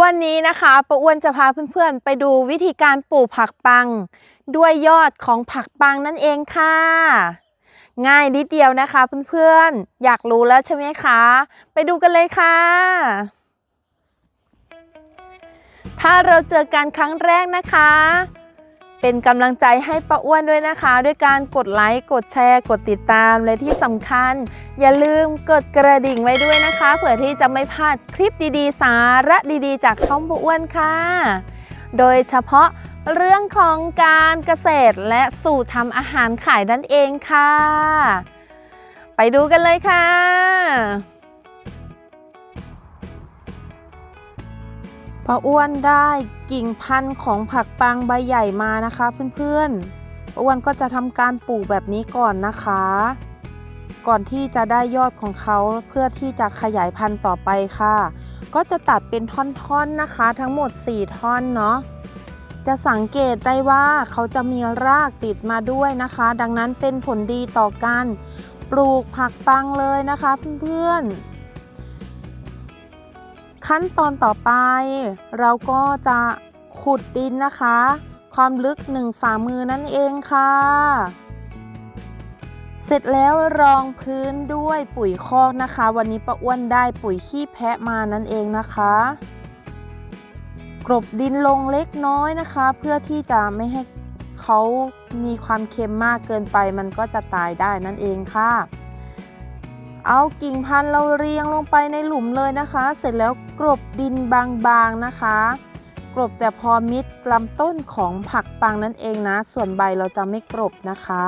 วันนี้นะคะป้าอ้วนจะพาเพื่อนๆ ไปดูวิธีการปลูกผักปัง ด้วยยอดของผักปังนั่นเองค่ะ ง่ายนิดเดียวนะคะเพื่อนๆ อยากรู้แล้วใช่ไหมคะ ไปดูกันเลยค่ะ ถ้าเราเจอกันครั้งแรกนะคะ เป็นกำลังใจให้ป้าอ้วนด้วยนะคะ ด้วยการกดไลค์ กดแชร์ กดติดตามและที่สำคัญ อย่าลืมกดกระดิ่งไว้ด้วยนะคะ เผื่อที่จะไม่พลาดคลิปดีๆ สาระดีๆ จากช่องป้าอ้วนค่ะ โดยเฉพาะเรื่องของการเกษตรและสูตรทำอาหารขายนั่นเองค่ะ ไปดูกันเลยค่ะ ป้าอ้วนได้กิ่งพันธุ์ของผักปังใบใหญ่มานะคะเพื่อนๆป้าอ้วนก็จะทำการปลูกแบบนี้ก่อนนะคะ ก่อนที่จะได้ยอดของเขาเพื่อที่จะขยายพันธุ์ต่อไปค่ะ ก็จะตัดเป็นท่อนๆนะคะ ทั้งหมด 4 ท่อนเนาะจะสังเกตได้ว่าเขาจะมีรากติดมาด้วยนะคะ ดังนั้นเป็นผลดีต่อการปลูกผักปังเลยนะคะเพื่อนๆ ขั้นตอนต่อไป เราก็จะขุดดินนะคะ ความลึกหนึ่งฝ่ามือนั่นเองค่ะ เสร็จแล้วรองพื้นด้วยปุ๋ยคอกนะคะ วันนี้ป้าอ้วนได้ปุ๋ยขี้แพะมานั่นเองนะคะกรบดินลงเล็กน้อยนะคะ เพื่อที่จะไม่ให้เขามีความเค็มมากเกินไป มันก็จะตายได้นั่นเองค่ะ เอากิ่งพันธุ์เราเรียงลงไปในหลุมเลยนะคะ เสร็จแล้วกรบดินบางๆนะคะ กรบแต่พอมิดลำต้นของผักปังนั่นเองนะ ส่วนใบเราจะไม่กรบนะคะ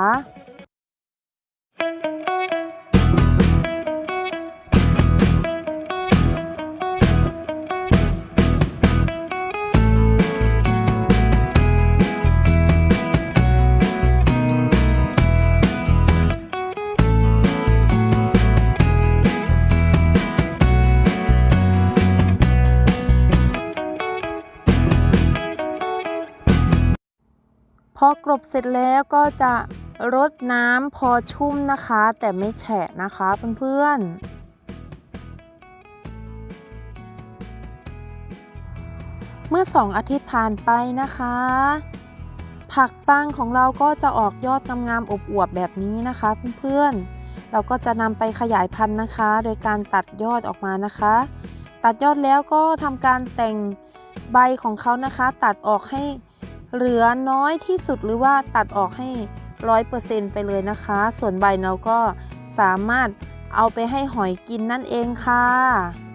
พอกรบเสร็จแล้วก็จะรดน้ำพอชุ่มนะคะ แต่ไม่แฉะนะคะเพื่อนๆเมื่อสองอาทิตย์ผ่านไปนะคะ ผักปังของเราก็จะออกยอดงามๆอบอวบๆแบบนี้นะคะเพื่อนๆ เราก็จะนำไปขยายพันธุ์นะคะ โดยการตัดยอดออกมานะคะ ตัดยอดแล้วก็ทำการแต่งใบของเขานะคะ ตัดออกให้ เหลือน้อยที่สุดหรือว่าตัดออกให้ร้อยเปอร์เซ็นต์ไปเลยนะคะ ส่วนใบเราก็สามารถเอาไปให้หอยกินนั่นเองค่ะ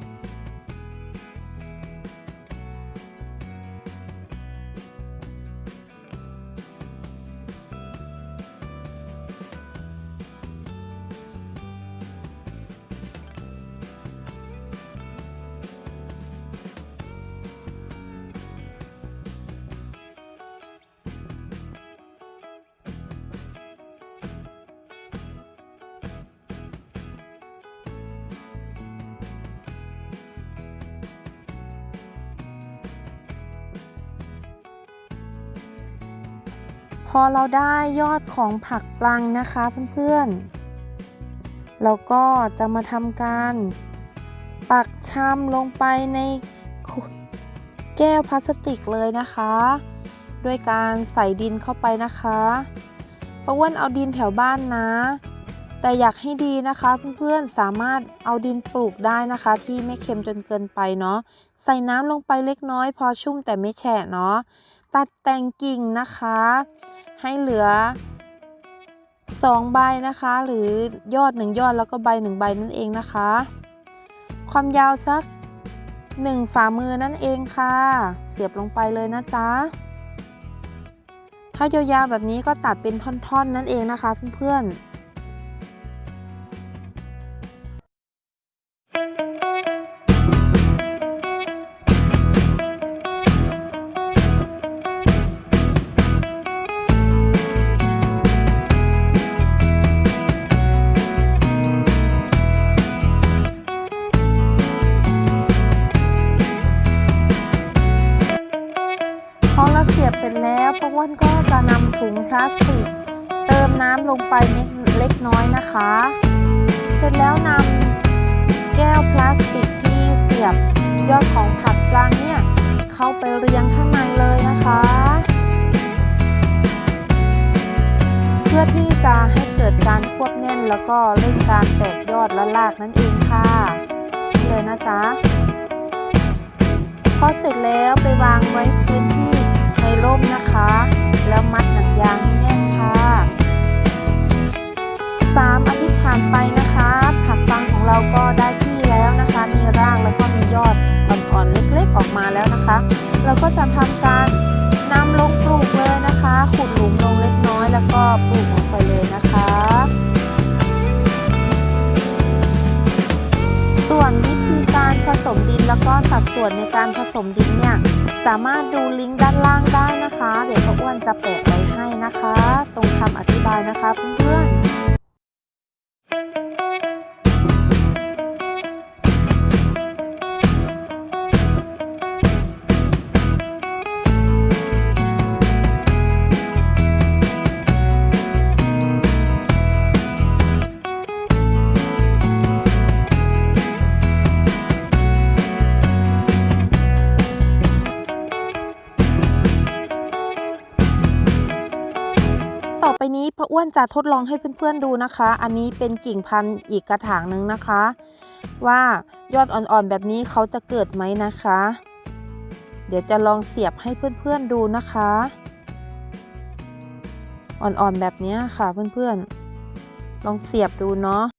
อเราได้ยอดของผักปลังนะคะเพื่อนๆ เราก็จะมาทำการ ปักชำลงไปในแก้วพลาสติกเลยนะคะ ด้วยการใส่ดินเข้าไปนะคะป้าอ้วนเอาดินแถวบ้านนะ แต่อยากให้ดีนะคะเพื่อนๆ สามารถเอาดินปลูกได้นะคะ ที่ไม่เค็มจนเกินไปเนาะ ใส่น้ำลงไปเล็กน้อย พอชุ่มแต่ไม่แฉะเนาะ ตัดแต่งกิ่งนะคะ ให้เหลือ 2 ใบนะคะ หรือยอด 1 ยอดแล้วก็ใบ 1 ใบนั่นเองนะคะ ความยาวสัก 1 ฝ่ามือนั่นเองค่ะ เสียบลงไปเลยนะจ๊ะ ถ้ายาวๆแบบนี้ก็ตัดเป็นท่อนๆนั่นเองนะคะเพื่อนๆ นก็จะนำถุงพลาสติก เติมน้ำลงไปเล็กน้อยนะคะ เสร็จแล้วนำแก้วพลาสติกที่เสียบยอดของผักปลังเนี่ยเข้าไปเรียงข้างในเลยนะคะ เพื่อที่จะให้เกิดการควบแน่นแล้วก็เร่งการแตกยอดและรากนั่นเองค่ะเลยนะจ๊ะพอเสร็จแล้วไปวางไว้พื้นที่ในร่มนะคะ แล้วมัดหนังยางให้แน่นค่ะสามอาทิตย์ผ่านไปนะคะ ผักปังของเราก็ได้ที่แล้วนะคะ มีรากแล้วก็มียอดอ่อนๆเล็กๆออกมาแล้วนะคะ เราก็จะทำการนำลงปลูกเลยนะคะ ขุดหลุมลงเล็กน้อย แล้วก็ปลูกลงไปเลยนะคะ ส่วนวิธีการผสมดินแล้วก็สัดส่วนในการผสมดินเนี่ย สามารถดูลิงก์ด้านล่างได้นะคะ เดี๋ยวพ่ออ้วนจะแปะไว้ให้นะคะ ตรงคำอธิบายนะคะเพื่อนๆ นี้พระอ้วนจะทดลองให้เพื่อนๆดูนะคะ อันนี้เป็นกิ่งพันธุ์อีกกระถางหนึ่งนะคะ ว่ายอดอ่อนๆแบบนี้เขาจะเกิดไหมนะคะ เดี๋ยวจะลองเสียบให้เพื่อนๆดูนะคะ อ่อนๆแบบนี้ค่ะเพื่อนๆ ลองเสียบดูเนาะ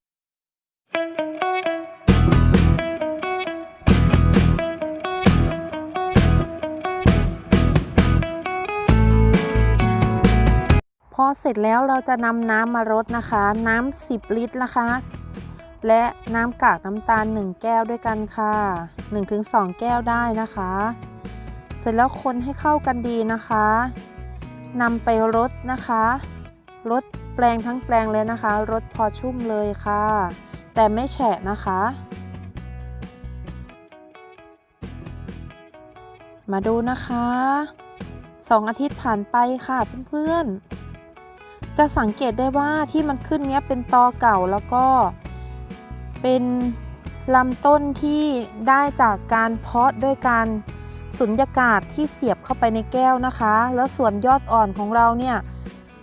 เสร็จแล้วเราจะนำน้ำมารดนะคะ น้ำ10 ลิตรนะคะ และน้ำกากน้ำตาล 1 แก้วด้วยกันค่ะ 1-2 แก้วได้นะคะ เสร็จแล้วคนให้เข้ากันดีนะคะนำไปรดนะคะรดแปลงทั้งแปลงเลยนะคะรดพอชุ่มเลยค่ะ แต่ไม่แฉะนะคะ มาดูนะคะสองอาทิตย์ผ่านไปค่ะเพื่อนๆ จะสังเกตได้ว่าที่มันขึ้นเนี้ยเป็นตอเก่าแล้วก็เป็นลำต้นที่ได้จากการเพาะด้วยการสุญญากาศที่เสียบเข้าไปในแก้วนะคะ แล้วส่วนยอดอ่อนของเราเนี่ย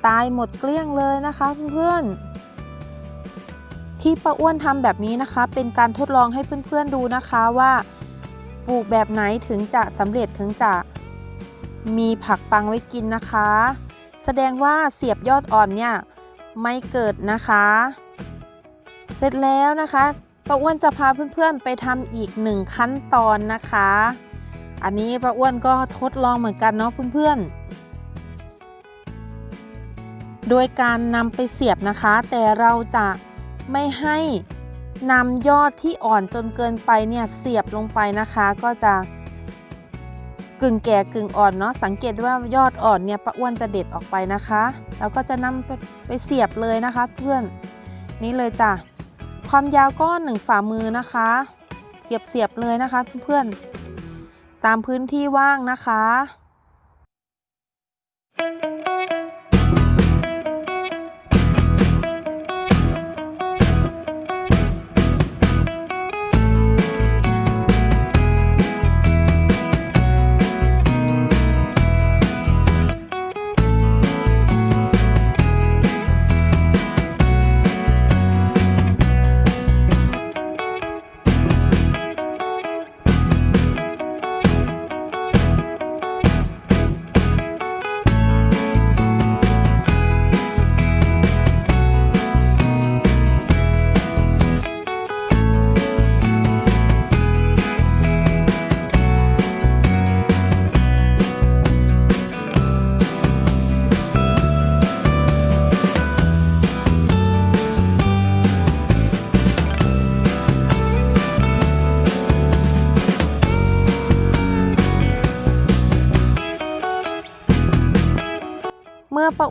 ตายหมดเกลี้ยงเลยนะคะเพื่อนๆที่ป้าอ้วนทำแบบนี้นะคะ เป็นการทดลองให้เพื่อนๆดูนะคะว่าปลูกแบบไหนถึงจะสำเร็จถึงจะมีผักปังไว้กินนะคะ แสดงว่าเสียบยอดอ่อนเนี่ยไม่เกิดนะคะ เสร็จแล้วนะคะป้าอ้วนจะพาเพื่อนๆไปทำอีกหนึ่งขั้นตอนนะคะ อันนี้ป้าอ้วนก็ทดลองเหมือนกันเนาะเพื่อนๆ โดยการนำไปเสียบนะคะ แต่เราจะไม่ให้นำยอดที่อ่อนจนเกินไปเนี่ยเสียบลงไปนะคะ ก็จะ กึ่งแก่กึ่งอ่อนเนาะสังเกตว่ายอดอ่อนเนี่ยป้าอ้วนจะเด็ดออกไปนะคะ แล้วก็จะนำไปเสียบเลยนะคะ เพื่อนนี่เลยจ้ะความยาวก็หนึ่งฝ่ามือนะคะ เสียบเสียบเลยนะคะเพื่อนๆตามพื้นที่ว่างนะคะ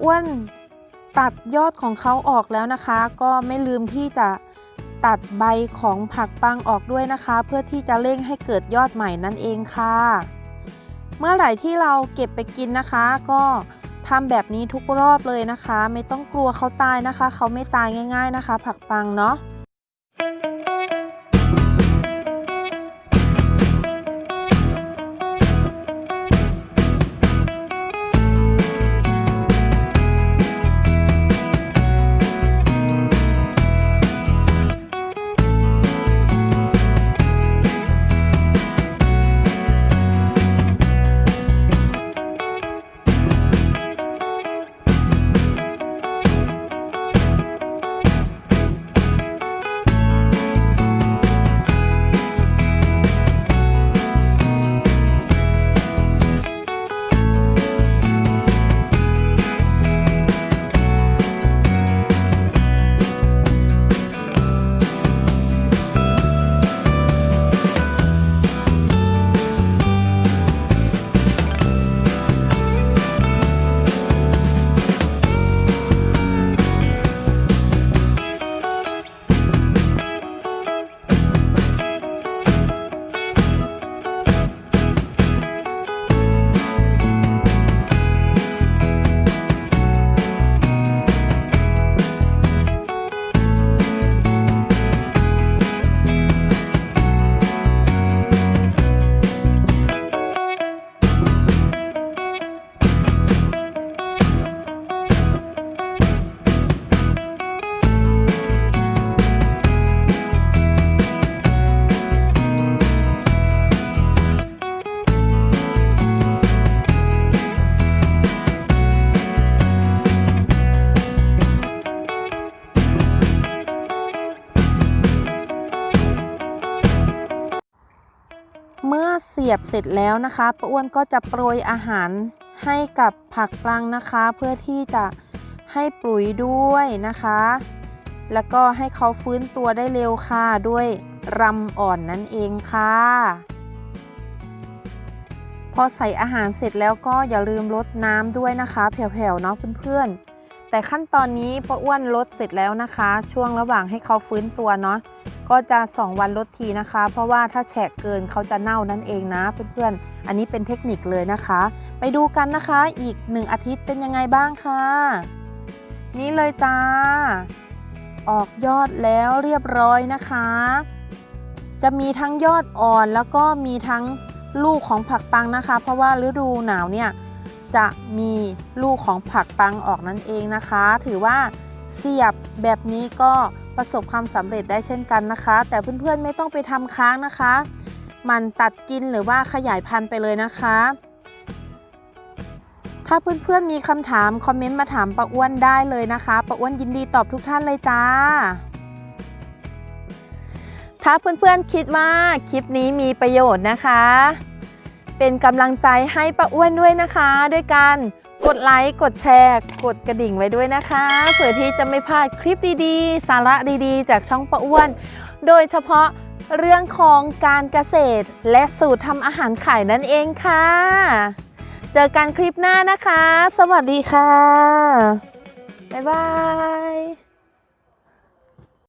อ้วนตัดยอดของเขาออกแล้วนะคะ ก็ไม่ลืมที่จะตัดใบของผักปังออกด้วยนะคะ เพื่อที่จะเร่งให้เกิดยอดใหม่นั่นเองค่ะ เมื่อไหร่ที่เราเก็บไปกินนะคะ ก็ทำแบบนี้ทุกรอบเลยนะคะ ไม่ต้องกลัวเขาตายนะคะ เขาไม่ตายง่าย ๆนะคะ ผักปังเนาะ เสียบเสร็จแล้วนะคะป้าอ้วนก็จะโปรยอาหารให้กับผักปลังนะคะ เพื่อที่จะให้ปุ๋ยด้วยนะคะ แล้วก็ให้เขาฟื้นตัวได้เร็วค่ะด้วยรำอ่อนนั่นเองค่ะ พอใส่อาหารเสร็จแล้วก็อย่าลืมลดน้ำด้วยนะคะ แผ่วๆเนาะเพื่อนๆ แต่ขั้นตอนนี้ป้าอ้วนลดเสร็จแล้วนะคะ ช่วงระหว่างให้เขาฟื้นตัวเนาะก็จะ 2 วันลดทีนะคะ เพราะว่าถ้าแฉะเกินเขาจะเน่านั่นเองนะเพื่อนๆ อันนี้เป็นเทคนิคเลยนะคะ ไปดูกันนะคะอีก 1 อาทิตย์เป็นยังไงบ้างค่ะ นี่เลยจ้า ออกยอดแล้วเรียบร้อยนะคะ จะมีทั้งยอดอ่อนแล้วก็มีทั้งลูกของผักปังนะคะ เพราะว่าฤดูหนาวเนี่ย จะมีลูกของผักปังออกนั่นเองนะคะ ถือว่าเสียบแบบนี้ก็ประสบความสำเร็จได้เช่นกันนะคะ แต่เพื่อนๆไม่ต้องไปทำค้างนะคะ มันตัดกินหรือว่าขยายพันธุ์ไปเลยนะคะ ถ้าเพื่อนๆมีคำถามคอมเมนต์มาถามป้าอ้วนได้เลยนะคะป้าอ้วนยินดีตอบทุกท่านเลยจ้า ถ้าเพื่อนๆคิดว่าคลิปนี้มีประโยชน์นะคะ เป็นกำลังใจให้ป้าอ้วนด้วยนะคะ ด้วยการกดไลค์กดแชร์ กดกระดิ่งไว้ด้วยนะคะเผื่อที่จะไม่พลาดคลิปดีๆ สาระดีๆ จากช่องป้าอ้วน โดยเฉพาะเรื่องของการเกษตรและสูตรทำอาหารขายนั่นเองค่ะ เจอกันคลิปหน้านะคะ สวัสดีค่ะ บ๊ายบาย